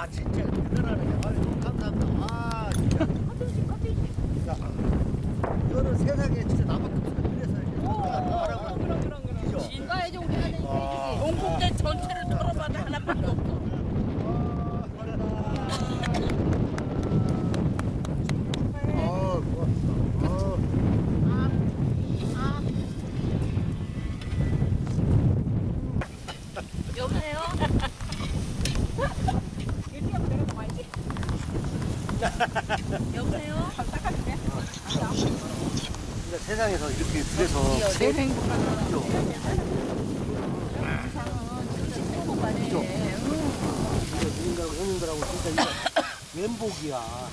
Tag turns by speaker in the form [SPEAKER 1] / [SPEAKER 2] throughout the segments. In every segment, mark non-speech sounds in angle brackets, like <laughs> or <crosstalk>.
[SPEAKER 1] 와 진짜 대단하네. 아유 감사합니다. 아 진짜. 야, 이거는 세상에 진짜 나밖에 없어. 그래서 이제 하라고 그런 그런 그런.
[SPEAKER 2] 인가해줘 우리 하는 해주지. 동국대 전체를 털어봐도 하나밖에 없어.
[SPEAKER 1] 어, 고맙어. 어.
[SPEAKER 2] 여보세요? 여보세요?
[SPEAKER 1] 진짜 세상에서 이렇게 그래서
[SPEAKER 2] 제일 행복한?
[SPEAKER 1] 그죠? 누군가하고 형님들하고 진짜 이거 <laughs> 왼복이야.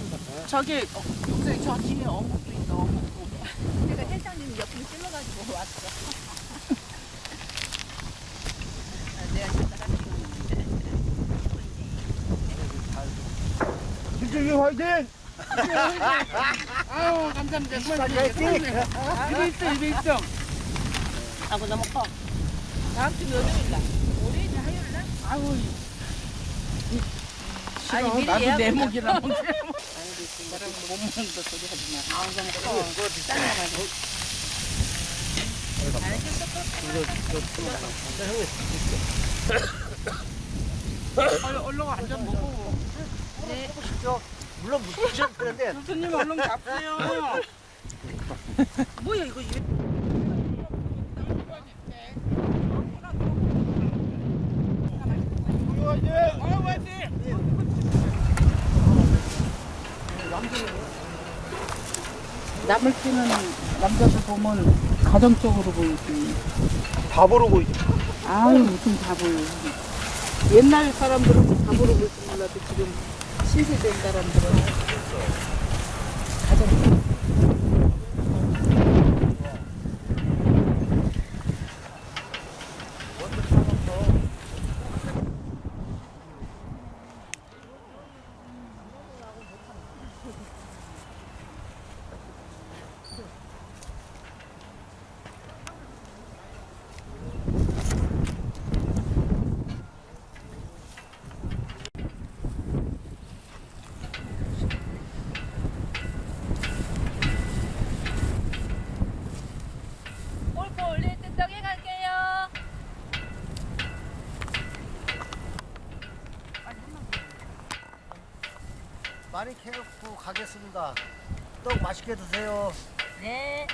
[SPEAKER 2] 저기 어, 동생 저 뒤에 어묵도 있어 어묵도 내가 회장님 옆에 찔러가지고 왔어 아, 내가 진짜
[SPEAKER 1] 김정희 화이팅!
[SPEAKER 2] 아유 감사합니다
[SPEAKER 1] 화이팅!
[SPEAKER 2] 입에 있어 입에 있어 하고 너무 커 다음 주 월요일날 월요일 화요일날 아우 아니 미리 나도 내 목이라 나랑 못 먹는다 소리 하지 마 아우 너무 커 잘라가지고 얼른 얼른 완전 먹어 네
[SPEAKER 1] 보시죠. 물론 무시하셔도 되는데 <laughs>
[SPEAKER 2] 교수님 얼른 잡세요 <laughs> 뭐야 이거 입에 남을 키는 남자들 보면 가정적으로 보이지.
[SPEAKER 1] 바보로 보이죠.
[SPEAKER 2] 아유 무슨 바보요. 옛날 사람들은 바보로 볼지 몰라도 지금 신세된 사람들은 가정.
[SPEAKER 1] 많이 캐놓고 가겠습니다. 떡 맛있게 드세요.
[SPEAKER 2] 네.